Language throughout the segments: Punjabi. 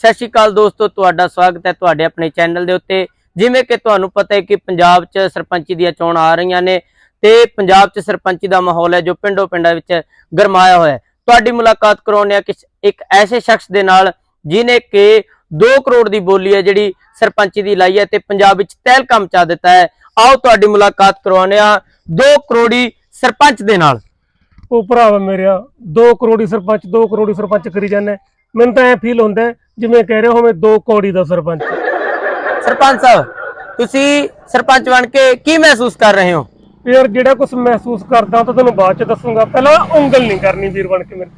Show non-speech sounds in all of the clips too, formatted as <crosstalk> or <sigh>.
ਸਤਿ ਸ਼੍ਰੀ ਅਕਾਲ ਦੋਸਤੋ, ਤੁਹਾਡਾ ਸਵਾਗਤ ਹੈ ਤੁਹਾਡੇ ਆਪਣੇ ਚੈਨਲ ਦੇ ਉੱਤੇ। ਜਿਵੇਂ ਕਿ ਤੁਹਾਨੂੰ ਪਤਾ ਹੈ ਕਿ ਪੰਜਾਬ 'ਚ ਸਰਪੰਚੀ ਦੀਆਂ ਚੋਣਾਂ ਆ ਰਹੀਆਂ ਨੇ ਤੇ ਪੰਜਾਬ 'ਚ ਸਰਪੰਚੀ ਦਾ ਮਾਹੌਲ ਹੈ ਜੋ ਪਿੰਡੋ ਪਿੰਡਾਂ ਵਿੱਚ ਗਰਮਾਇਆ ਹੋਇਆ ਹੈ। ਤੁਹਾਡੀ ਮੁਲਾਕਾਤ ਕਰਾਉਂਦੇ ਆ ਕਿਸ ਇੱਕ ਐਸੇ ਸ਼ਖਸ ਦੇ ਨਾਲ ਜਿਨੇ ਕਿ 2 ਕਰੋੜ ਦੀ ਬੋਲੀ ਹੈ ਜਿਹੜੀ ਸਰਪੰਚੀ ਦੀ ਲਾਈ ਹੈ ਤੇ ਪੰਜਾਬ ਵਿੱਚ ਤਹਿਲ ਕੰਮ ਚਾ ਦਿੱਤਾ ਹੈ। ਆਓ ਤੁਹਾਡੀ ਮੁਲਾਕਾਤ ਕਰਵਾਉਂਦੇ ਆ 2 ਕਰੋੜੀ ਸਰਪੰਚ ਦੇ ਨਾਲ। ਉਹ ਭਰਾਵਾ ਮੇਰਿਆ 2 ਕਰੋੜੀ ਸਰਪੰਚ 2 ਕਰੋੜੀ ਸਰਪੰਚ ਕਰੀ ਜਾਂਦੇ। ਮੈਨੂੰ ਤਾਂ ਐ ਫੀਲ ਹੁੰਦਾ ਹੈ ਜਿਵੇਂ ਕਹਿ ਰਹੇ ਹੋ ਮੈਂ 2 ਕੌੜੀ ਦਾ ਸਰਪੰਚ। ਸਰਪੰਚ ਸਾਹਿਬ ਤੁਸੀਂ ਸਰਪੰਚ ਬਣ ਕੇ ਕੀ ਮਹਿਸੂਸ ਕਰ ਰਹੇ ਹੋ? ਯਾਰ ਜਿਹੜਾ ਕੁਝ ਮਹਿਸੂਸ ਕਰਦਾ ਉਹ ਤਾਂ ਤੁਹਾਨੂੰ ਬਾਅਦ ਚ ਦੱਸੂਗਾ। ਪਹਿਲਾਂ ਉਂਗਲ ਨਹੀਂ ਕਰਨੀ ਵੀਰ ਬਣ ਕੇ ਮੇਰੇ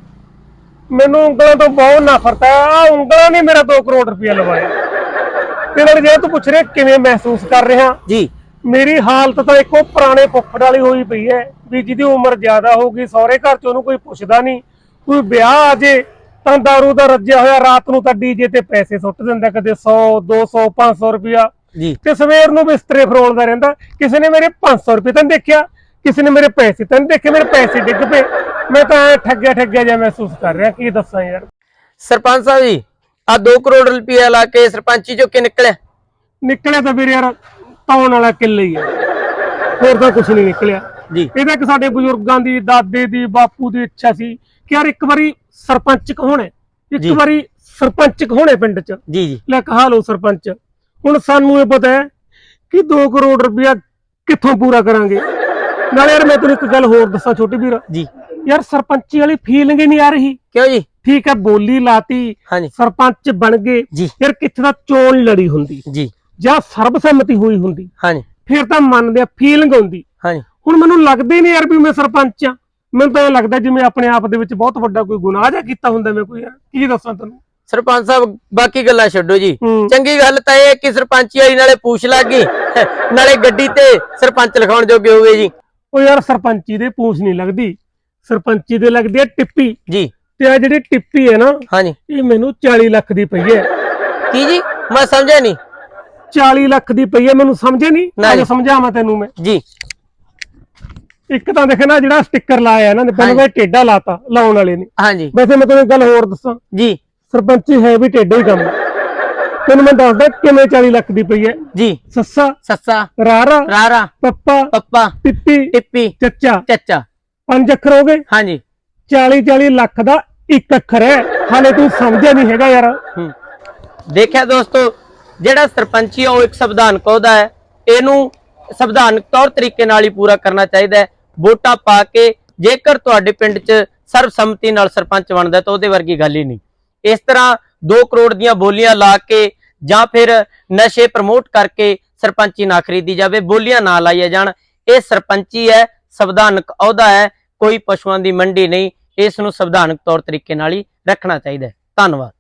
ਮੈਨੂੰ ਉਂਗਲਾਂ ਤੋਂ ਬਹੁਤ ਨਫ਼ਰਤ ਹੈ। ਆ ਉਂਗਲਾਂ ਨੇ ਮੇਰਾ 2 ਕਰੋੜ ਰੁਪਇਆ ਲਵਾਇਆ। ਤੇ ਨਾਲ ਜੇ ਤੂੰ ਪੁੱਛ ਰਿਹਾ ਕਿਵੇਂ ਮਹਿਸੂਸ ਕਰ ਰਿਹਾ? ਜੀ। ਮੇਰੀ ਹਾਲਤ ਤਾਂ ਇੱਕੋ ਪੁਰਾਣੇ ਫੁੱਫੜ ਵਾਲੀ ਹੋਈ ਪਈ ਹੈ। ਵੀ ਜਿਹਦੀ ਉਮਰ ਜ਼ਿਆਦਾ ਹੋਊਗੀ ਸਹੁਰੇ ਘਰ ਚ ਉਹਨੂੰ ਕੋਈ ਪੁੱਛਦਾ ਨਹੀਂ। ਕੋਈ ਵਿਆਹ ਆ ਜੇ ਤਾਂ ਦਾਰੂ ਦਾ ਰੱਜਿਆ ਹੋਇਆ ਰਾਤ ਨੂੰ ਤਾਂ ਡੀਜੇ ਤੇ ਪੈਸੇ ਸੁੱਟ ਦਿੰਦਾ ਕਦੇ 100 200 500 ਰੁਪਇਆ। ਜੀ। ਤੇ ਸਵੇਰ ਨੂੰ ਬਿਸਤਰੇ ਫਰੋਲਦਾ ਰਹਿੰਦਾ ਕਿਸੇ ਨੇ ਮੇਰੇ 500 ਰੁਪਏ ਤਾਂ ਦੇਖਿਆ ਕਿਸੇ ਨੇ ਮੇਰੇ ਪੈਸੇ ਤਾਂ ਦੇਖੇ ਮੇਰੇ ਪੈਸੇ ਡਿੱਗ ਪਏ। ਮੈਂ ਤਾਂ ਠੱਗਿਆ ਠੱਗਿਆ ਜਿਹਾ ਮਹਿਸੂਸ ਕਰ ਰਿਹਾ ਕੀ ਦੱਸਾਂ ਯਾਰ। ਸਰਪੰਚ ਸਾਹਿਬ ਜੀ ਆ 2 ਕਰੋੜ ਰੁਪਏ ਲਾ ਕੇ ਸਰਪੰਚੀ ਚੋਂ ਕੀ ਨਿਕਲਿਆ। ਨਿਕਲਿਆ ਤਾਂ ਵੀਰੇ ਯਾਰ ਪਾਉਣ ਵਾਲਾ ਕਿੱਲੇ ਹੀ ਹੈ। ਹੋਰ ਤਾਂ ਕੁਝ ਨਹੀਂ ਨਿਕਲਿਆ। ਜੀ। ਇਹਦਾ ਇੱਕ ਸਾਡੇ ਬਜ਼ੁਰਗਾਂ ਦੀ ਦਾਦੇ ਦੀ ਬਾਪੂ ਦੀ ਇੱਛਾ ਸੀ ਕਿ ਯਾਰ ਇੱਕ ਵਾਰੀ ਸਰਪੰਚ ਹੋਣਾ ਇੱਕ। ਵਾਰੀ ਸਰਪੰਚ ਹੋਣੇ ਪਿੰਡ 'ਚ। ਜੀ ਜੀ। ਲੈ ਕਹਾ ਲਓ ਸਰਪੰਚ। ਹੁਣ ਸਾਨੂੰ ਇਹ ਪਤਾ ਹੈ ਕਿ 2 ਕਰੋੜ ਰੁਪਇਆ ਕਿੱਥੋਂ ਪੂਰਾ ਕਰਾਂਗੇ? ਨਾਲੇ ਯਾਰ ਮੈਂ ਤੈਨੂੰ ਇੱਕ ਗੱਲ ਹੋਰ ਦੱਸਾਂ ਛੋਟੀ ਵੀਰ। ਜੀ। ਯਾਰ ਸਰਪੰਚੀ ਵਾਲੀ ਫੀਲਿੰਗ ਹੀ ਨਹੀਂ ਆ ਰਹੀ। ਕਿਉਂ ਜੀ? ਠੀਕ ਹੈ ਬੋਲੀ ਲਾਤੀ ਹਾਂਜੀ। ਸਰਪੰਚ ਬਣ ਗਏ। ਯਾਰ ਕਿੱਥੇ ਦਾ ਚੋਣ ਲੜੀ ਹੁੰਦੀ। ਜੀ। ਜਾਂ ਸਰਬਸੰਮਤੀ ਹੋਈ ਹੁੰਦੀ। ਹਾਂਜੀ। ਫਿਰ ਤਾਂ ਮੰਨਦੇ ਆ ਫੀਲਿੰਗ ਹੁੰਦੀ ਹਾਂਜੀ। ਹੁਣ ਮੈਨੂੰ ਲੱਗਦਾ ਨਹੀਂ ਯਾਰ ਵੀ ਮੈਂ ਸਰਪੰਚ ਆ। ਮੈਨੂੰ ਤਾਂ ਇਹ ਲੱਗਦਾ ਜਿਵੇਂ ਆਪਣੇ ਆਪ ਦੇ ਵਿੱਚ ਬਹੁਤ ਵੱਡਾ ਕੋਈ ਗੁਨਾਹ ਜਿਹਾ ਕੀਤਾ ਹੁੰਦਾ ਮੈਂ ਕੋਈ ਕੀ ਦੱਸਾਂ ਤੈਨੂੰ? ਸਰਪੰਚ ਸਾਹਿਬ ਬਾਕੀ ਗੱਲਾਂ ਛੱਡੋ ਜੀ। ਚੰਗੀ ਗੱਲ ਤਾਂ ਇਹ ਹੈ ਕਿ ਸਰਪੰਚੀ ਵਾਲੀ ਨਾਲੇ ਪੂਛ ਲੱਗ ਗਈ। <laughs> ਨਾਲੇ ਗੱਡੀ ਤੇ ਸਰਪੰਚ ਲਿਖਾਉਣ ਜੋਗੇ ਹੋਵੇ ਜੀ। ਉਹ ਯਾਰ ਸਰਪੰਚੀ ਦੇ ਪੂਛ ਨਹੀਂ ਲੱਗਦੀ। ਸਰਪੰਚੀ ਦੇ ਲੱਗਦੀ ਹੈ ਟਿੱਪੀ। ਜੀ। ਤੇ ਆ ਜਿਹੜੀ ਟਿੱਪੀ ਹੈ ਨਾ ਹਾਂਜੀ। ਇਹ ਮੈਨੂੰ 40 ਲੱਖ ਦੀ ਪਈ ਹੈ। ਕੀ ਜੀ? ਮੈਂ ਸਮਝਿਆ ਨਹੀਂ। 40 ਲੱਖ ਦੀ ਪਈ ਹੈ ਮੈਨੂੰ ਸਮਝੇ ਨਹੀਂ? ਨਹੀਂ। ਅੱਜ ਸਮਝਾਵਾਂ ਤੈਨੂੰ ਮੈਂ। ਜੀ। ਇੱਕ ਤਾਂ ਦੇਖ ਨਾ ਜਿਹੜਾ ਸਟicker ਲਾਇਆ ਇਹਨਾਂ ਨੇ ਪਹਿਲਾਂ ਤਾਂ ਇਹ ਟੇਡਾ ਲਾਤਾ ਲਾਉਣ ਵਾਲੇ ਨੇ। ਹਾਂਜੀ। ਵੈਸੇ ਮੈਂ ਇੱਕ ਗੱਲ ਹੋਰ ਦੱਸਾਂ। ਜੀ। ਸਰਪੰਚੀ ਹੈ ਵੀ ਟੇਡਾ ਹੀ ਕੰਮ। ਤੈਨੂੰ ਮੈਂ ਦੱਸਦਾ ਕਿਵੇਂ 40 ਲੱਖ ਦੀ ਪਈ ਹੈ। ਜੀ। ਸੱਸਾ ਸੱਸਾ। ਰਾਰਾ ਰਾਰਾ। ਪੱਪਾ ਪੱਪਾ। ਟਿੱਪੀ ਟਿੱਪੀ ਚੱਚਾ। ਚੱਚਾ। ਪੰਜ ਅੱਖਰ ਹੋ ਗਏ। ਹਾਂਜੀ। 40 40 ਲੱਖ ਦਾ ਇੱਕ ਅੱਖਰ ਹੈ। ਹਾਲੇ ਤੂੰ ਸਮਝਿਆ ਨਹੀਂ ਹੈਗਾ ਯਾਰ। ਦੇਖਿਆ ਦੋਸਤੋ ਜਿਹੜਾ ਸਰਪੰਚੀ ਆ ਉਹ ਇੱਕ ਸੰਵਿਧਾਨਕ ਅਹੁਦਾ ਹੈ। ਇਹਨੂੰ ਸੰਵਿਧਾਨਕ ਤੌਰ ਤਰੀਕੇ ਨਾਲ ਹੀ ਪੂਰਾ ਕਰਨਾ ਚਾਹੀਦਾ ਹੈ। ਵੋਟਾਂ ਪਾ ਕੇ ਜੇਕਰ ਤੁਹਾਡੇ ਪਿੰਡ 'ਚ ਸਰਬਸੰਮਤੀ ਨਾਲ ਸਰਪੰਚ ਬਣਦਾ ਤਾਂ ਉਹਦੇ ਵਰਗੀ ਗੱਲ ਹੀ ਨਹੀਂ। ਇਸ ਤਰ੍ਹਾਂ 2 ਕਰੋੜ ਦੀਆਂ ਬੋਲੀਆਂ ਲਾ ਕੇ ਜਾਂ ਫਿਰ ਨਸ਼ੇ ਪ੍ਰਮੋਟ ਕਰਕੇ ਸਰਪੰਚੀ ਨਾ ਖਰੀਦੀ ਜਾਵੇ, ਬੋਲੀਆਂ ਨਾ ਲਾਈਆਂ ਜਾਣ। ਇਹ ਸਰਪੰਚੀ ਹੈ, ਸੰਵਿਧਾਨਕ ਅਹੁਦਾ ਹੈ, ਕੋਈ ਪਸ਼ੂਆਂ ਦੀ ਮੰਡੀ ਨਹੀਂ। ਇਸ ਨੂੰ ਸੰਵਿਧਾਨਕ ਤੌਰ ਤਰੀਕੇ ਨਾਲ ਹੀ ਰੱਖਣਾ ਚਾਹੀਦਾ ਹੈ। ਧੰਨਵਾਦ।